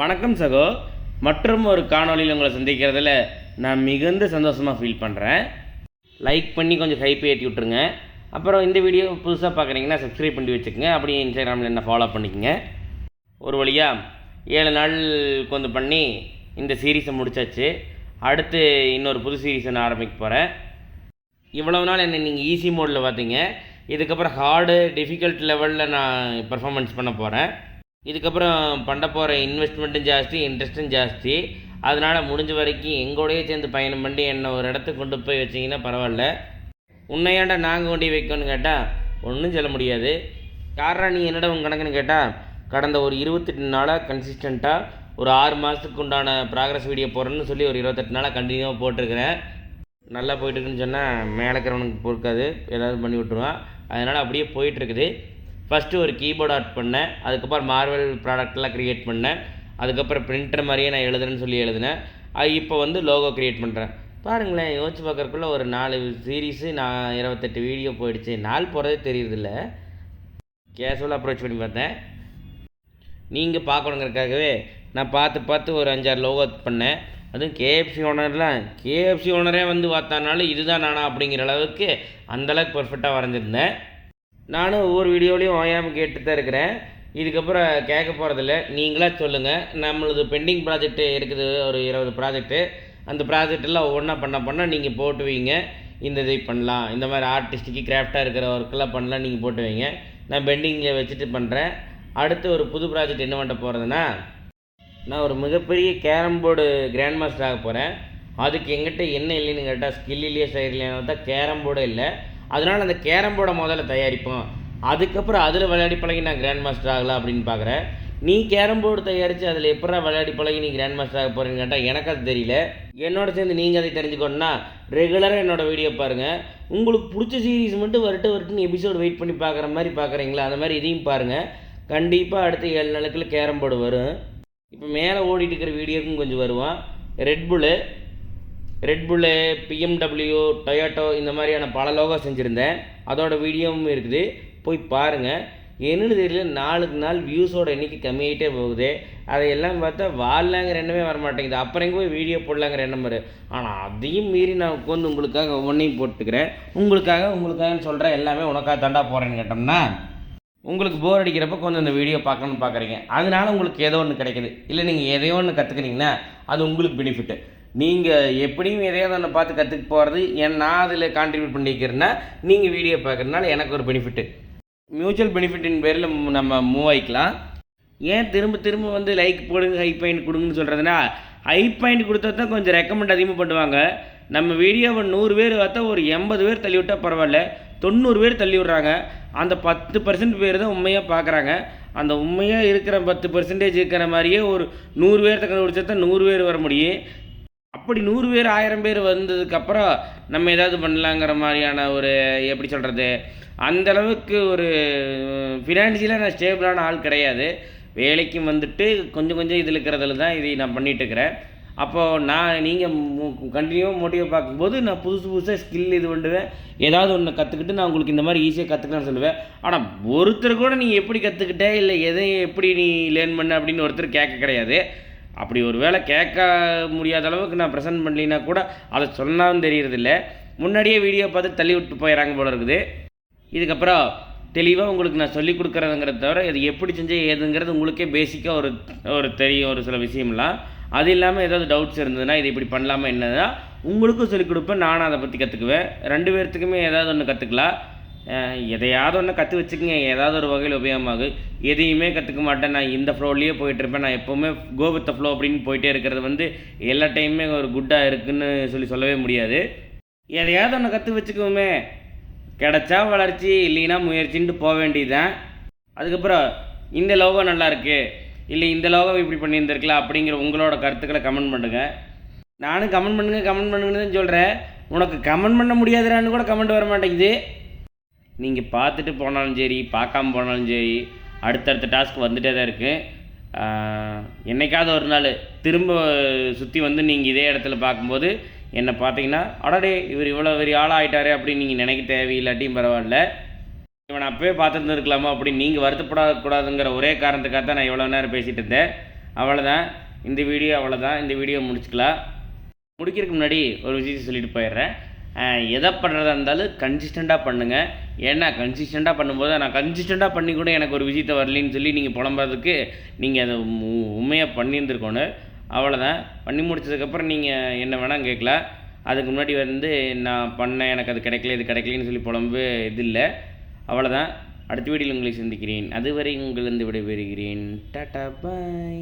வணக்கம் சகோ. மற்றும் ஒரு காணொளியில் உங்களை சந்திக்கிறதுல நான் மிகுந்த சந்தோஷமாக ஃபீல் பண்ணுறேன் லைக் பண்ணி கொஞ்சம் ஹைப்பை ஏற்றி விட்ருங்க அப்புறம் இந்த வீடியோ புதுசாக பார்க்குறீங்கன்னா சப்ஸ்கிரைப் பண்ணி வச்சுக்கோங்க. அப்படியே இன்ஸ்டாகிராமில் என்ன ஃபாலோ பண்ணிக்கங்க. ஒரு வழியாக ஏழு நாள் கொண்டு பண்ணி இந்த சீரீஸை முடிச்சாச்சு. அடுத்து இன்னொரு புது சீரீஸை நான் ஆரம்பிக்க போகிறேன் இவ்வளவு நாள் என்னை நீங்கள் ஈஸி மோடில் பார்த்தீங்க. இதுக்கப்புறம் ஹார்டு டிஃபிகல்ட் லெவலில் நான் பெர்ஃபார்மன்ஸ் பண்ண போகிறேன் இதுக்கப்புறம் பண்ண போகிற இன்வெஸ்ட்மெண்ட்டும் ஜாஸ்தி இன்ட்ரெஸ்ட்டும் ஜாஸ்தி. அதனால் முடிஞ்ச வரைக்கும் எங்கூடயே சேர்ந்து பயணம் பண்ணி என்னை ஒரு இடத்துக்கு கொண்டு போய் வச்சிங்கன்னா பரவாயில்ல. உன்னையாண்டா நாங்கள் கொண்டு வைக்கணும்னு கேட்டால் ஒன்றும் சொல்ல முடியாது. காரணம் நீ என்னடா உன் கணக்குன்னு கேட்டால் கடந்த ஒரு இருபத்தெட்டு நாளாக கன்சிஸ்டண்ட்டாக ஒரு ஆறு மாதத்துக்கு உண்டான ப்ராக்ரஸ் வீடியோ போடுறேன்னு சொல்லி ஒரு இருபத்தெட்டு நாளாக கண்டினியூவாக போட்டிருக்கிறேன். நல்லா போயிட்டுருக்குன்னு சொன்னால் மேலே இருக்கிறவனுக்கு பொறுக்காது. ஏதாவது பண்ணி விட்ருவான் அதனால் அப்படியே போயிட்டுருக்குது ஃபஸ்ட்டு ஒரு கீபோர்ட் ஆர்ட் பண்ணேன். அதுக்கப்புறம் மார்வல் ப்ராடக்ட்லாம் க்ரியேட் பண்ணேன். அதுக்கப்புறம் பிரிண்டர் மாதிரியே நான் எழுதுறேன்னு சொல்லி எழுதினேன். அது இப்போ வந்து லோகோ க்ரியேட் பண்ணுறேன் பாருங்களேன் யோசிச்சு பார்க்குறக்குள்ள ஒரு நாலு சீரீஸு நான் இருபத்தெட்டு வீடியோ போயிடுச்சு. நாள் போகிறதே தெரியுறதில்ல. கேஷுவலாக அப்ரோச் பண்ணி பார்த்தேன். நீங்கள் பார்க்கணுங்கிறதுக்காகவே நான் பார்த்து பார்த்து ஒரு அஞ்சாறு லோகோ பண்ணேன். அதுவும் கேஎஃப்சி ஓனர்லாம் கேஎஃப்சி ஓனரே வந்து பார்த்தானாலும் இதுதான் நானா அப்படிங்கிற அளவுக்கு அந்தளவுக்கு பர்ஃபெக்டாக வரைஞ்சிருந்தேன். நானும் ஒவ்வொரு வீடியோலையும் ஓயாமல் கேட்டு தான் இருக்கிறேன். இதுக்கப்புறம் கேட்க போகிறதில்ல நீங்களாக சொல்லுங்கள் நம்மளது பெண்டிங் ப்ராஜெக்ட்டு இருக்குது ஒரு இருபது ப்ராஜெக்ட்டு அந்த ப்ராஜெக்டெல்லாம் ஒவ்வொன்றா பண்ண பண்ணால் நீங்கள் போட்டு வைங்க. இந்த இதை பண்ணலாம். இந்த மாதிரி ஆர்டிஸ்டிக்கு கிராஃப்டாக இருக்கிற ஒர்க்கெல்லாம் பண்ணலாம் நீங்கள் போட்டு வைங்க. நான் பெண்டிங்கில் வச்சுட்டு பண்ணுறேன் அடுத்து ஒரு புது ப்ராஜெக்ட் என்ன பண்ண போகிறதுனா நான் ஒரு மிகப்பெரிய கேரம் போர்டு கிராண்ட் மாஸ்டர் ஆக போகிறேன் அதுக்கு எங்கிட்ட என்ன இல்லைன்னு கேட்டால் ஸ்கில் இல்லையே சைடு இல்லையா தான் கேரம் போர்டு இல்லை. அதனால் அந்த கேரம் போர்டை முதல்ல தயாரிப்போம். அதுக்கப்புறம் அதில் விளையாடி பழகி நான் கிராண்ட் மாஸ்டர் ஆகலாம் அப்படின்னு பார்க்குறேன் நீ கேரம் போர்டு தயாரித்து அதில் எப்படா விளையாடி பழகி நீ கிராண்ட் மாஸ்டர் ஆக போகிறேன்னு கேட்டால் எனக்கு அது தெரியல. என்னோட சேர்ந்து நீங்கள் அதை தெரிஞ்சுக்கணுன்னா ரெகுலராக என்னோடய வீடியோ பாருங்கள் உங்களுக்கு பிடிச்ச சீரீஸ் மட்டும் வரட்டு வரட்டுன்னு எபிசோடு வெயிட் பண்ணி பார்க்குற மாதிரி பார்க்குறீங்களா அந்த மாதிரி இதையும் பாருங்கள் கண்டிப்பாக அடுத்த ஏழு நாளுக்குள்ள கேரம் போர்டு வரும். இப்போ மேலே ஓடிட்டு இருக்கிற வீடியோக்கும் கொஞ்சம் வருவான். ரெட்புல்லு ரெட்புல்லு பிஎம்டபிள்யூ டொயோட்டோ இந்த மாதிரியான பல லோகோ செஞ்சுருந்தேன். அதோட வீடியோவும் இருக்குது. போய் பாருங்கள் என்னன்னு தெரியல நாளுக்கு நாள் வியூஸோட எண்ணிக்கை கம்மியாகிட்டே போகுது. அதையெல்லாம் பார்த்தா வாழலாங்கிற எண்ணமே வரமாட்டேங்குது. அப்புறம் எங்கே போய் வீடியோ போடலாங்கிற எண்ணம் வரும் ஆனால் அதையும் மீறி நான் உட்காந்து உங்களுக்காக ஒவ்வொன்றையும் போட்டுக்கிறேன். உங்களுக்காக உங்களுக்காகன்னு சொல்கிறேன் எல்லாமே உனக்காக தாண்டா போகிறேன்னு கேட்டோம்னா உங்களுக்கு போர் அடிக்கிறப்ப கொஞ்சம் இந்த வீடியோ பார்க்கணும்னு பார்க்குறீங்க. அதனால உங்களுக்கு ஏதோ ஒன்று கிடைக்குது. இல்லை நீங்கள் எதையோ ஒன்று கற்றுக்குறீங்கன்னா அது உங்களுக்கு பெனிஃபிட்டு நீங்கள் எப்படியும் எதையாவது ஒன்று பார்த்து கற்றுக்க போகிறது ஏன் நான் அதில் கான்ட்ரிபியூட் பண்ணிக்கிறேன்னா நீங்கள் வீடியோ பார்க்குறதுனால எனக்கு ஒரு பெனிஃபிட்டு மியூச்சுவல் பெனிஃபிட்டின் பேரில் நம்ம மூவ் ஆகிக்கலாம் ஏன் திரும்ப திரும்ப வந்து லைக் போடுங்க ஹை பாயிண்ட் கொடுங்கன்னு சொல்கிறதுனா ஹை பாயிண்ட் கொடுத்தா தான் கொஞ்சம் ரெக்கமெண்ட் அதிகமாக பண்ணுவாங்க. நம்ம வீடியோவை நூறு பேர் பார்த்தா ஒரு எண்பது பேர் தள்ளி விட்டால் பரவாயில்ல. தொண்ணூறு பேர் தள்ளி விட்றாங்க. அந்த பத்து பர்சன்ட் பேர் தான் உண்மையாக பார்க்குறாங்க. அந்த உண்மையாக இருக்கிற பத்து பர்சன்டேஜ் இருக்கிற மாதிரியே ஒரு நூறு பேர்த்த கண்டுபிடிச்சா தான் நூறு பேர் வர முடியும். அப்படி நூறு பேர் ஆயிரம் பேர் வந்ததுக்கப்புறம் நம்ம ஏதாவது பண்ணலாங்கிற மாதிரியான ஒரு எப்படி சொல்கிறது அந்தளவுக்கு ஒரு ஃபினான்ஷியலாக நான் ஸ்டேபிளான ஆள் கிடையாது. வேலைக்கும் வந்துட்டு கொஞ்சம் கொஞ்சம் இதில் இருக்கிறதுல தான் இதை நான் பண்ணிகிட்டு இருக்கிறேன். அப்போது நான் நீங்கள் கண்டினியூவாக மோட்டிவ் பார்க்கும்போது நான் புதுசு புதுசாக ஸ்கில் இது பண்ணுவேன். ஏதாவது ஒன்று கற்றுக்கிட்டு நான் உங்களுக்கு இந்த மாதிரி ஈஸியாக கற்றுக்கலாம்னு சொல்லுவேன். ஆனால் ஒருத்தர் கூட நீ எப்படி கற்றுக்கிட்ட இல்லை எதை எப்படி நீ லேர்ன் பண்ண அப்படின்னு ஒருத்தர் கேட்க கிடையாது. அப்படி ஒரு வேளை கேட்க முடியாத அளவுக்கு நான் ப்ரெசென்ட் பண்ணலினா கூட அதை சொன்னாலும் தெரியறதில்ல. முன்னாடியே வீடியோ பார்த்து தள்ளி விட்டு போயிடறாங்க போல இருக்குது. இதுக்கப்புறம் தெளிவாக உங்களுக்கு நான் சொல்லிக் கொடுக்குறதுங்கிறத தவிர இது எப்படி செஞ்சால் ஏதுங்கிறது உங்களுக்கே பேசிக்காக ஒரு ஒரு தெரியும் ஒரு சில விஷயம்லாம். அது இல்லாமல் ஏதாவது டவுட்ஸ் இருந்ததுன்னா இது இப்படி பண்ணலாமா என்னன்னா உங்களுக்கும் சொல்லிக் கொடுப்பேன் நானும் அதை பற்றி கற்றுக்குவேன் ரெண்டு பேர்த்துக்குமே ஏதாவது ஒன்று கற்றுக்கலாம் எதையாவது ஒன்று கற்று வச்சுக்கோங்க. ஏதாவது ஒரு வகையில் உபயோகமாகும் எதையுமே கற்றுக்க மாட்டேன். நான் இந்த ஃப்ளோலேயே போயிட்டுருப்பேன் நான் எப்போவுமே கோ வித் ஃப்ளோ அப்படின்னு போயிட்டே இருக்கிறது வந்து எல்லா டைமுமே ஒரு குட்டாக இருக்குன்னு சொல்லி சொல்லவே முடியாது. எதையாவது ஒன்று கற்று வச்சுக்குவோமே கிடைச்சா வளர்ச்சி இல்லைன்னா முயற்சின்ட்டு போக வேண்டியதுதான். அதுக்கப்புறம் இந்த லோகம் நல்லாருக்கு இல்லை இந்த லோகம் இப்படி பண்ணியிருந்திருக்கலாம் அப்படிங்கிற உங்களோட கருத்துக்களை கமெண்ட் பண்ணுங்கள் நானும் கமெண்ட் பண்ணுங்கள் கமெண்ட் பண்ணுங்கன்னு சொல்கிறேன் உனக்கு கமெண்ட் பண்ண முடியாதுடான்னு கூட கமெண்ட் வர மாட்டேங்குது. நீங்கள் பார்த்துட்டு போனாலும் சரி பார்க்காம போனாலும் சரி அடுத்தடுத்த டாஸ்க் வந்துகிட்டே தான் இருக்குது என்னைக்காவது ஒரு நாள் திரும்ப சுற்றி வந்து நீங்கள் இதே இடத்துல பார்க்கும்போது என்னை பார்த்தீங்கன்னா அடடே இவர் இவ்வளோ பெரிய ஆளாக ஆயிட்டாரே அப்படின்னு நீங்கள் நினைக்க தேவையில்லாட்டியும் பரவாயில்ல. இவனை அப்போயே பார்த்துருந்துருக்கலாமா அப்படின்னு நீங்கள் வருத்தப்படக்கூடாதுங்கிற ஒரே காரணத்துக்காக தான் நான் இவ்வளோ நேரம் பேசிகிட்டு இருந்தேன். அவ்வளோதான் இந்த வீடியோ அவ்வளோதான் இந்த வீடியோ முடிச்சுக்கலாம். முடிக்கிறதுக்கு முன்னாடி ஒரு விஷயத்தை சொல்லிட்டு போயிடுறேன். எதை பண்ணுறதா இருந்தாலும் கன்சிஸ்டண்ட்டாக பண்ணுங்கள் ஏன்னா கன்சிஸ்டண்ட்டாக பண்ணும்போது நான் கன்சிஸ்டண்ட்டாக பண்ணி கூட எனக்கு ஒரு விஷயத்தை வரலன்னு சொல்லி நீங்கள் புலம்புறதுக்கு நீங்கள் அதை உ- உண்மையாக பண்ணியிருந்துருக்கணும். அவ்வளோதான் பண்ணி முடிச்சதுக்கப்புறம் நீங்கள் என்ன வேணால் கேட்கலாம். அதுக்கு முன்னாடி வந்து நான் பண்ணேன் எனக்கு அது கிடைக்கல இது கிடைக்கலன்னு சொல்லி புலம்பு இது இல்லை. அவ்வளோதான் அடுத்த வீடியோவில் உங்களை சந்திக்கிறேன். அதுவரை உங்களிருந்து விடைபெறுகிறேன். Tata bye.